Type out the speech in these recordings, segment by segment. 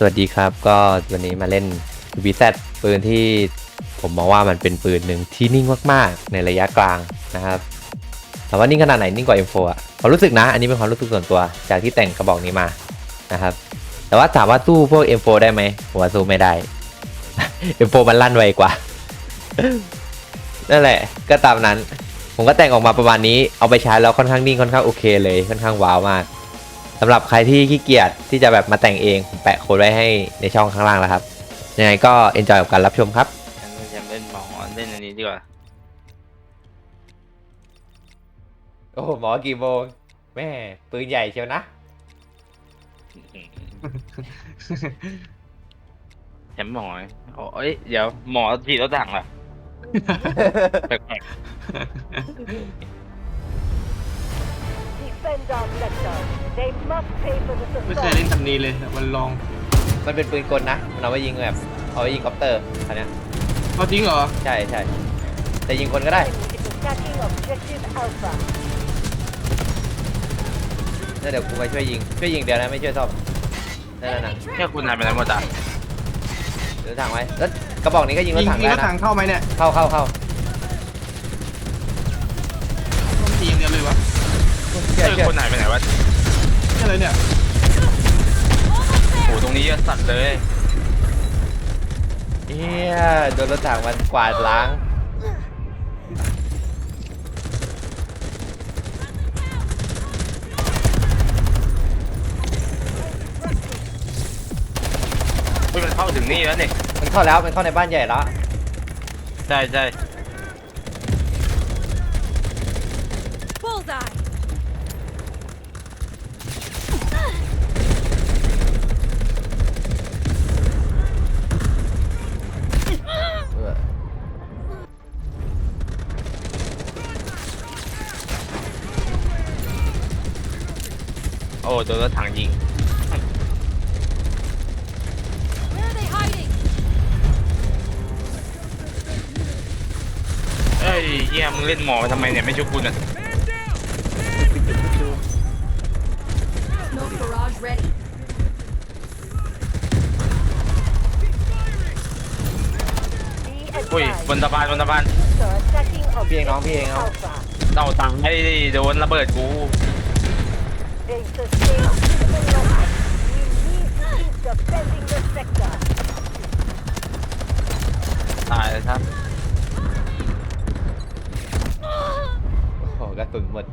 สวัสดีครับก็วันนี้มาเล่น VZ ปืนที่ผมมองว่ามันเป็นปืนหนึ่งที่นิ่งมากๆ ในระยะกลางนะครับถามว่านิ่งขนาดไหนนิ่งกว่า M4 อะความรู้สึกนะ อันนี้เป็นความรู้สึกส่วนตัวจากที่แต่งกระบอกนี้มานะครับ แต่ว่าถามว่าสู้พวก M4 ได้ไหมผมว่าสู้ไม่ได้ M4 มันลั่นไวกว่า นั่นแหละ ก็ตามนั้น ผมก็แต่งออกมาประมาณนี้เอาไปใช้แล้วค่อนข้างนิ่งค่อนข้างโอเคเลยค่อนข้างว้าวมาก สำหรับใครที่ขี้เกียจที่จะแบบมาแต่งเองผมแปะโค้ดไว้ให้ในช่องข้างล่างแล้วครับยังไงก็เอนจอยกับการรับชมครับงั้นจะเล่นหมอเล่นอันนี้ดีกว่า โอ้โหหมอกี่โมงแม่ปืนใหญ่เชียวนะแถมหมอโอ้ยเดี๋ยวหมอถีบรถถังเหรอแปลก Defend ไม่เคย assault. เล่นคันนี้เลยวันลองมันเป็นปืนกลนะ มันเอาไว้ยิงแบบ เอาไว้ยิงคอปเตอร์คันเนี้ยเอาจริงเหรอ ใช่ใช่แต่ยิงคนก็ได้ Enemy is attacking objective Alpha. แล้วเดี๋ยวกูไปช่วยยิง ช่วยยิงเดี๋ยวนะไม่ช่วยซ่อมนั่นน่ะๆแค่คุณนายเป็นอะไรหมดอะเดี๋ยวทางไว้ แล้วกระบอกนี้ก็ยิงรยิถงถังยิงได้รถถันะงเข้าไหมเนี่ยเข้าเข้าเข้าต้องยิงเดียวเลยวะ เชื่อเออเชื่อคนไหนไปไหนวะนี่อะไรเนี่ยโอ้ตรงนี้เยอะสัตว์เลยเฮียโดนรถถังมันกวาดล้าง เฮ้ยมันเข้าถึงนี่แล้วนี่มันเข้าแล้วมันเข้าในบ้านใหญ่แล้ว ใช่ใช่ Bullseye. เออ โอ้โดนรถถังยิง Where are they hiding? เอ้ยเยี่ยมึงเล่นหมอทำไมเนี่ยไม่ช่วยคุณอะ Smoke barrage ready. อุ้ยบนสะพานบนสะพาน attacking พี่เองน้อง objective พี่เองเอา Alpha. เต่าตังให้โดนระเบิดกู They sustain critical losses. We need to keep defending the sector. ตายเลยครับโอ้โหกระสุนหมด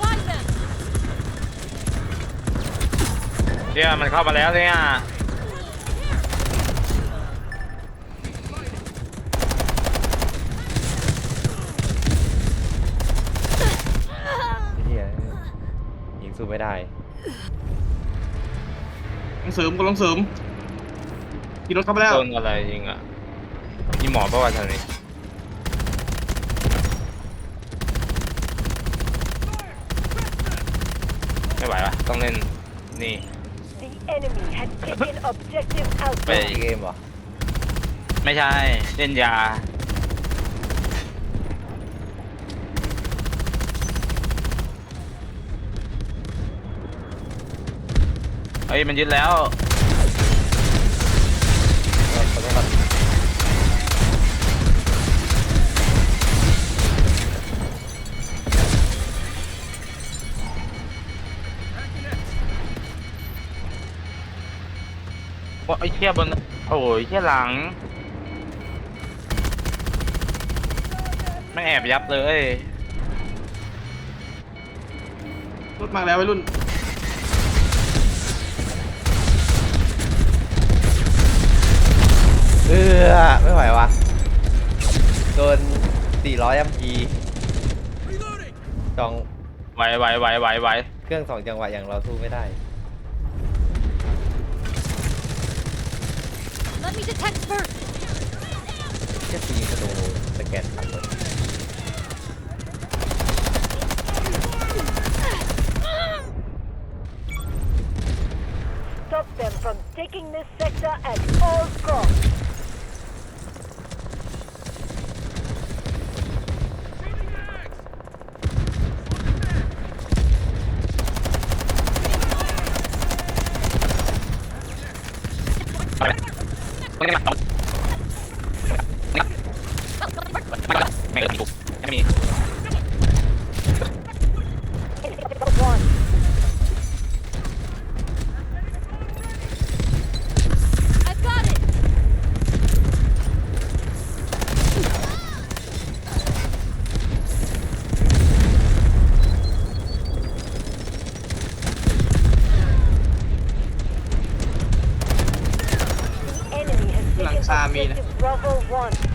Find them. เชี่ยมันเข้ามาแล้วเนี่ย เฮีย ยิงสู้ไม่ได้ ต้องเสริมก็ต้องเสริมขี่รถเข้าไปแล้ว โดนอะไรยิงอะมีหมอประวัติทางนี้ไม่ไหววะต้องเล่นนี่ The enemy has taken objective Alpha. ไปอีกเกมเหรอไม่ใช่ เล่นยา ฮ้ยมันยึดแล้วว่าไอ้เชี่ยบนโอ้ยเชี่ยหลังไม่แอบยับเลย รถมาแล้ววัยรุ่น เออไม่ไหววะโดน400 MP สองไหวไหวไหวไหวไหวเครื่องสองจังหวะอย่างเราสู้ไม่ได้ Let me detect first. แค่ยิงธนูสแกนขับรถ Stop 给你俩找个 Bravo 1.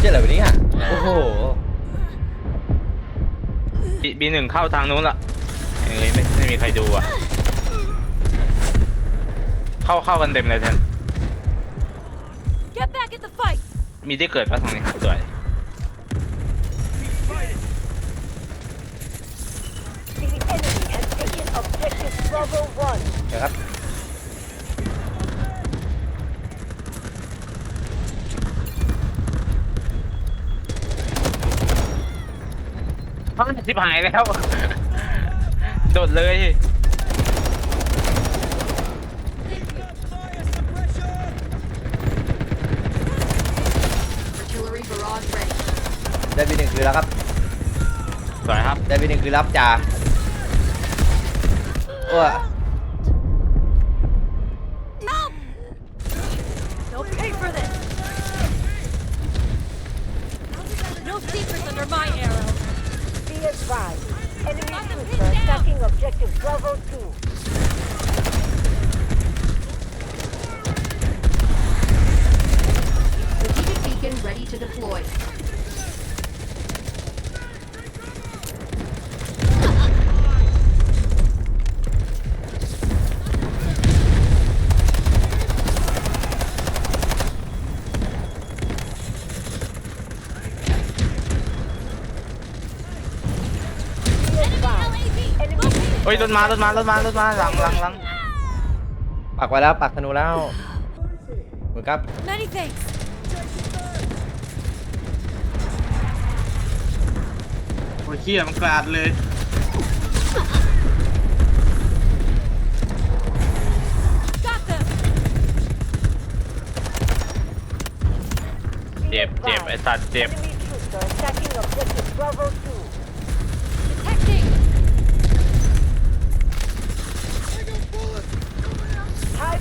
เจ๊อะไรวันนี้อะโอ้โห บีหนึ่งเข้าทางนู้นละเอ้ยไม่ไม่มีใครดูอะ เข้าเข้ากันเต็มเลยแทน Get back at the fight! มีที่เกิดปะทางนี้สวย The enemy has taken objective Bravo 1. เดี๋ยวครับ เพราะมันชิบหายแล้ว โดดเลย Artillery barrage ready. ได้บีหนึ่งคือแล้วครับ สวยครับ ได้บีหนึ่งคือรับจ่าโอ้ย ฮ้ยรถมารถมารถมารถมาหลังหลังหลังปักไว้แล้วปักธนูแล้วเหมือนครับ Many thanks. โอ้ยเขี้ยมันกราดเลย Got them! เจ็บเจ็บไอ้สัตว์เจ็บ Enemy troops are attacking objective Bravo 2.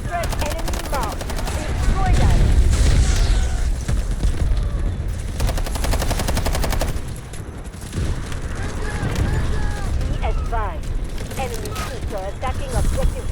High-threat enemy marked. Destroy that. Be advised. Enemy troops are attacking objective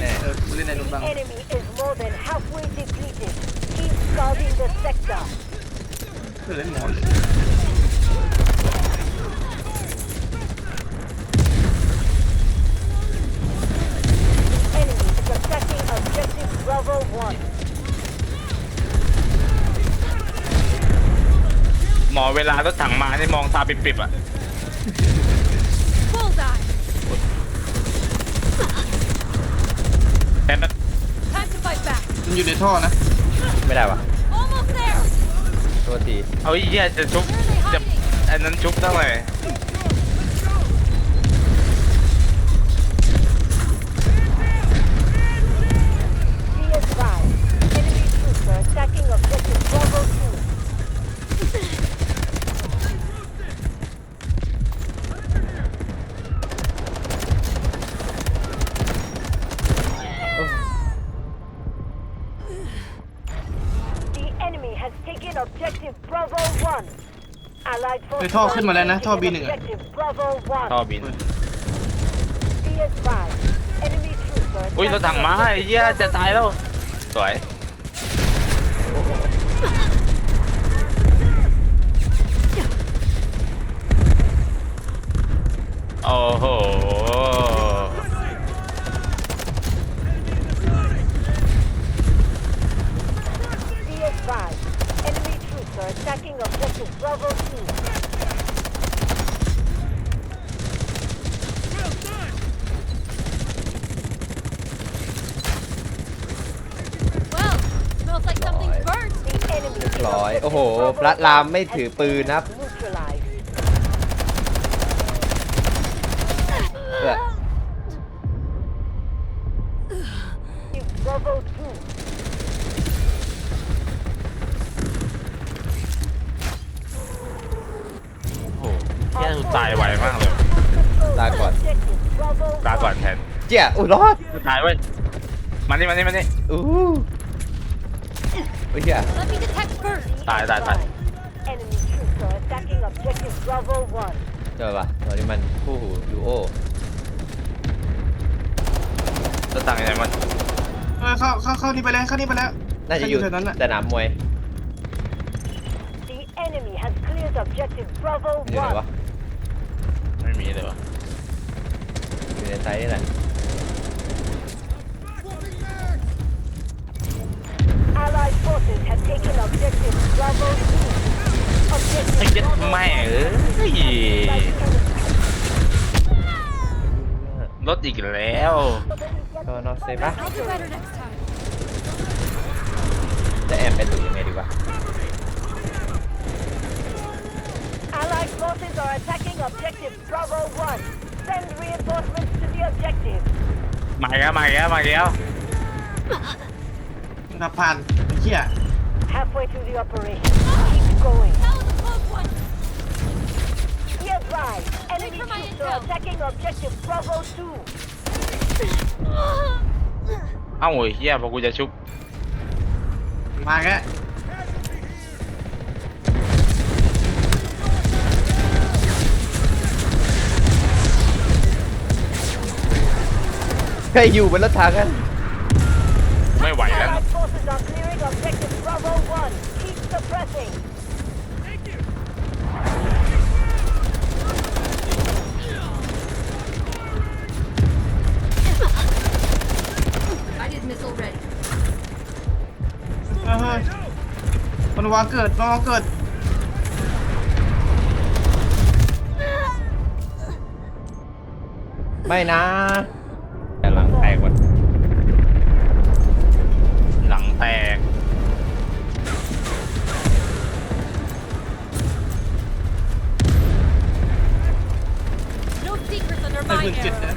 แล้วคิวขอรักษาคนแน่เออกูเล่นในรถบัง Enemy is more than halfway depleted. Keep guarding the sector. เออเล่นหมอ Enemy is attacking objective Bravo 1. หมอเวลารถถังมานี่มองตาปิบๆอะ Bullseye! แต่แบบ Time to fight back! มัน อยู่ในท่อนะไม่ได้วะ Almost there! โทษทีเอาไอ้เหี้ยจะชุบจะอันนั้นชุบเท่าไหร่ Allied เฮ้ย forces ท่อ are ขึ้นมาแล้วนะ ท่อ taking B1 อะ objective Bravo ท่อ 1. บิน Be advised, enemy troops are อุ้ยรถถังมาไอ้เหี้ยจะตายแล้ว สวย โอ้โห Be advised, enemy troops are attacking objective Bravo 2. Well, smells like something Right. burnt. The enemy is ร้อย objective โอ้โห Bravo พระรามไม่2ถือ has ปืน been นะครับ neutralized. เพื่อ Bravo 2. โอ้โหเหี้ยกูตายไวมากเลยลาก่อน Objective Bravo ตายก่อนแทนเจี๊ยอุ้ยรอดกูตายเว้ยมานี่มานี่มานี่อู้ อุ้ยเหี้ย Let me detect first. Die, die, die. Enemy troops are attacking objective Bravo 1. เจอปะตอนนี้มันคู่หูดูโอรถถังยังไงมันเออเข้าเข้าเข้านี่ไปแล้วเข้านี่ไปแล้ว น่าจะอยู่แถวนั้นแหละ สนามมวย The enemy has cleared objective Bravo อยู่ไหนวะ 1. ไม่มีเลยวะอยู่ในไซต์นี่แหละ Allied forces have taken objective Bravo 2. Objective ไอ้เจ็ด Bravo แม่เอ้ยรถอีกแล้วก็นอเซปะ I'll do better next time. จะแอบไปดูยังไงดีวะ Allied forces are attacking objective Bravo 1. Send reinforcements to the objective. มาอีกแล้วมาอีกแล้วมาอีกแล้วขับผ่านไอ้เหี้ย Halfway through the operation. Keep going. That was a close one. Be advised, enemy for my troops are intel. attacking objective Bravo 2. เอ้าโอ้ยเฮียพอกูจะ Keep suppressing. Guided missile ready. เออเฮ้ยมันวางเกิดมันวางเกิด ไม่นะ secrets under ได้ my ปืนเจ็ด arrow. นะ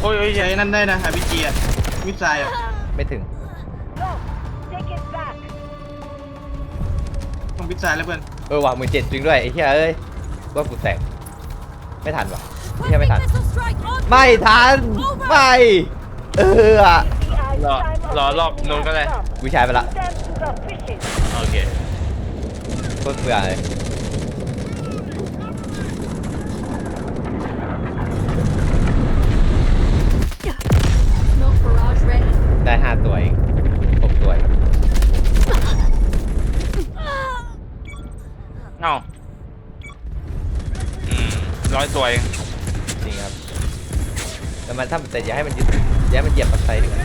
โอ้ยโอ้ยใช้นั่นได้นะหาวิจีอะวิจัยอะไม่ถึง Go. Take it back. ต้องวิจัยแล้วเพื่อนเออว่ะมือเจ็ดจริงด้วยไอ้เหี้ยเอ้ยว่ากูแตกไม่ทันว่ะไอ้เหี้ย Quick ไม่ทัน missile strike on ไม่ทัน ไม่ เอออะ The eyes รอ time of รอรอบ enemy นู้นก็ได้ has come. กูใช้ไปละ Them to the fishes. โอเค โคตรเบื่อเลย Smoke barrage ready. ได้ห้าตัวเองหกตัวเองเอ้าอืมร้อยตัวเองจริงครับแต่มันถ้าแต่อย่าให้มันยึดอย่าให้มันเหยียบปักไซดีกว่า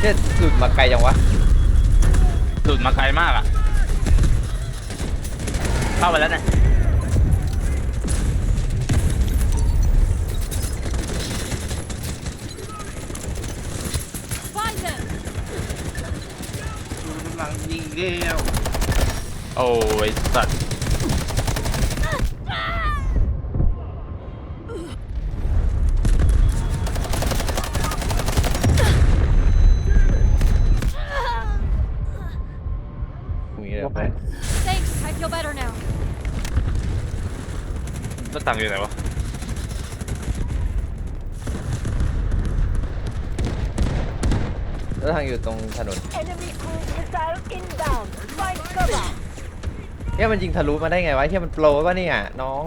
เนี่ยหลุดมาไกลจังวะหลุดมาไกลมากอะเข้าไปแล้วเนี่ย Find them. ดูกำ ลังยิงเร็วโอ้ยสัตว์มีเลยไป Thanks. I feel better now. รถถังอยู่ไหนวะ รถถังอยู่ตรงถนน Enemy cruise missile inbound. Find cover. เฮียมันยิงทะลุมาได้ไงวะเฮียมันโปรวะเนี่ยน้อง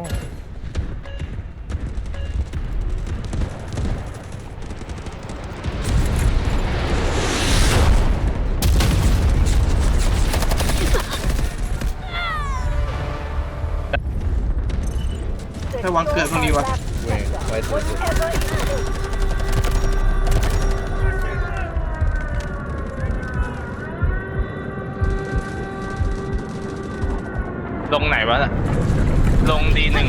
ไปวางเกิดตรงนี้วะเว้ยไว้สุด Whatever it is. ลงไหนวะลงดีหนึ่ง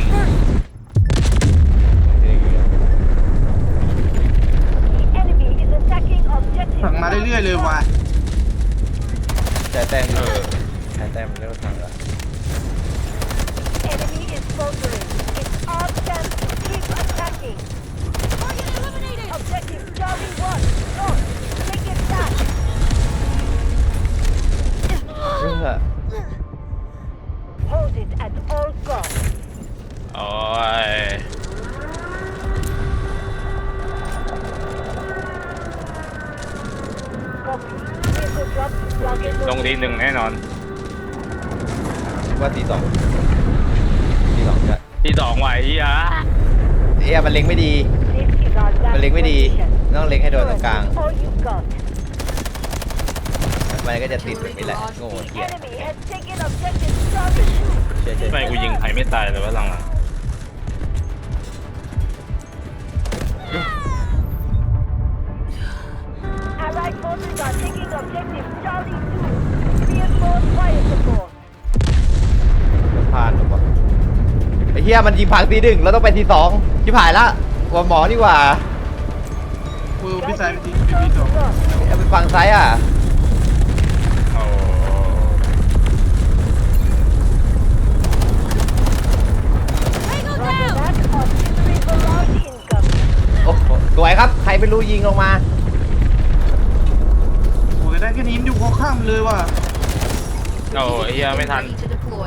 The enemy is attacking objective. สั่งมาเรื่อยๆเลยว่ะใช้แต้มเออใช้แต้มเรื่องทางละ ว่าทีสองทีสองจะที่สองไหวอะเฮียมันเล็งไม่ดี This is our มัน last เล็งไม่ดี position. ต้องเล็งให้โดนตรงกลาง All you've got. มันก็จะติดแบบนี้แหละ โง่เฮี The ย enemy has taken objective Charlie 2. เชื่อเชื่อทำไมกูยิงใครไม่ตายเลยวะหลัง Allied forces are taking objective Charlie 2. Reinforce fire support. มันผ่านหรือเปล่าไอ้เฮียมันยิงผังทีหนึ่งเราต้องไปทีสองชิบหายละว่าหมอดีกว่ากูพี่สายไปที Guiding พี่สอง missiles to เอาไปฝั่งซ้ายอะๆโอ้ Tango Roger down! that. Artillery barrage incoming. โอ้โหสวยครับ ใครไม่รู้ยิงลงมาโอ้ยได้แค่นี้มันอยู่ข้างๆมันเลยว่ะโอ้ยเฮียไม่ทัน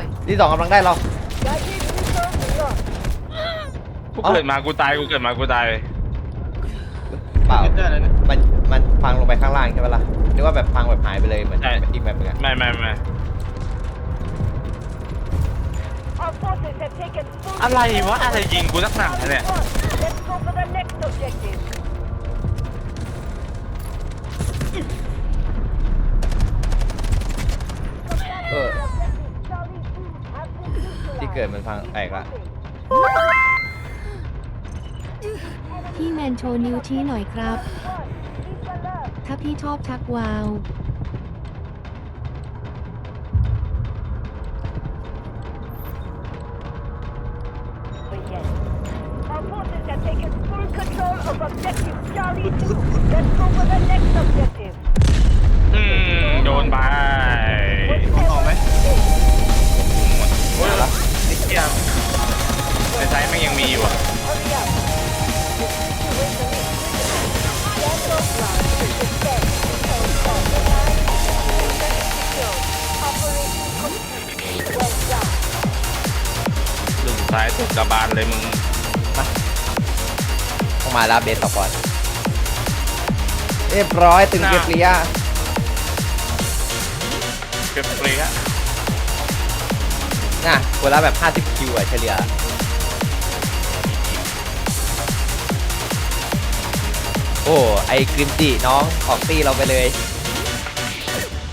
Ready to deploy. ที่สองกำลังได้เรา Guiding missiles lost. กูเกิดมากูตายกูเกิดมากูตายเปล่าเก็บได้เลยเนี่ยมัน มันพังลงไปข้างล่างใช่ปะล่ะหรือว่าแบบพังแบบหายไปเลยเหมือนใช่อีกแบบเหมือนกันไม่ไม่ไม่ Our forces have taken full อะไร control วะอะไร of ยิงกูนักหนาเนี่ย Charlie 1. Let's go for the next objective. เออ Charlie 2 has been neutralized. ที่ เกิดมันพังแตกละพี่แมนโชว์นิ้วชี้หน่อยครับ Keep alert. ถ้าพี่ชอบชักวาว But yes, our forces have taken full control of objective Charlie 2. Let's go for the next objective. อืมโดนไปต้องออกไหมโอ้ยนิด เดียวในไซส์แม่งยังมีอยู่อะ Hurry up. This situation is critical. Stand your ground to defend yourself on the line. Position secured. Operation complete. Well done. ลูกสุดท้ายตกกระบาลเลยมึงต้องมารับเบสต่อก่อนเรียบร้อยตึงน่ะเรียบเรียเก็บเปรี้ย น่ะคนละแบบ 50 คิวอะเฉลี่ยโอ้ไอ้กรินจิน้องของตีเราไปเลย